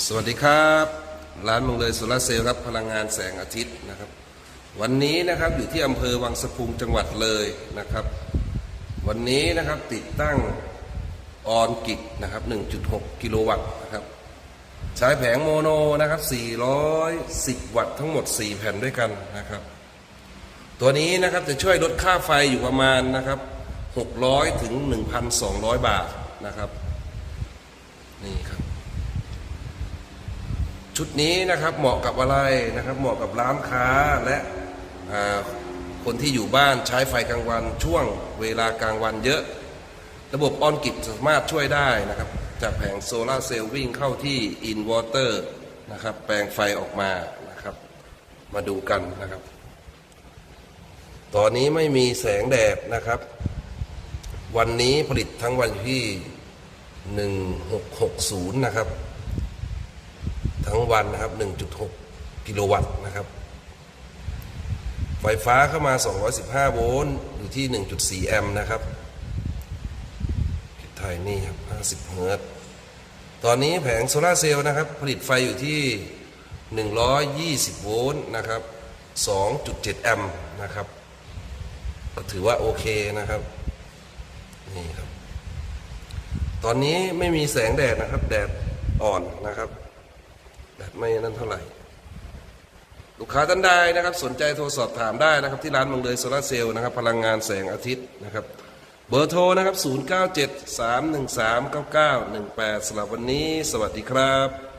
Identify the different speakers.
Speaker 1: สวัสดีครับ ร้านเมืองเลยโซลาเซลล์ครับพลังงานแสงอาทิตย์นะครับ วันนี้นะครับอยู่ที่อำเภอวังสะพุงจังหวัดเลยนะครับ วันนี้นะครับติดตั้งออนกิกนะครับ 1.6 กิโลวัตต์นะครับใช้แผงโมโนนะครับ 410 วัตต์ทั้งหมด 4 แผ่นด้วยกันนะครับ ตัวนี้นะครับจะช่วยลดค่าไฟอยู่ประมาณนะครับ 600 ถึง 1,200 บาทนะครับ นี่ครับ ชุดนี้นะครับเหมาะกับอะไรนะครับ เหมาะกับร้านค้าและคนที่อยู่บ้านใช้ไฟกลางวัน ช่วงเวลากลางวันเยอะ ระบบออนกิจสามารถช่วยได้นะครับ จากแผงโซลาเซลล์วิ่งเข้าที่อินวอเตอร์นะครับ แปลงไฟออกมานะครับ มาดูกันนะครับ ตอนนี้ไม่มีแสงแดดนะครับ วันนี้ผลิตทั้งวันที่ 1660 นะครับ ทั้งวันนะครับ 1.6 กิโลวัตต์นะครับ ไฟฟ้าเข้ามา 215 โวลต์อยู่ที่ 1.4 แอมป์นะครับไทยนี่ครับ 50 เฮิร์ตอนนี้แผงโซลาเซลล์นะครับ ผลิตไฟอยู่ที่ 120 โวลต์นะครับ 2.7 แอมป์นะครับ ก็ถือว่าโอเคนะครับ นี่ครับ ตอนนี้ไม่มีแสงแดดนะครับ แดดอ่อนนะครับ แบบไม่นั่นเท่าไหร่ ลูกค้าท่านใดนะครับ สนใจโทรสอบถามได้นะครับ ที่ร้านมังเลยโซลาเซลล์นะครับ พลังงานแสงอาทิตย์นะครับ เบอร์โทรนะครับ 097 313 9918สำหรับวันนี้ สวัสดีครับ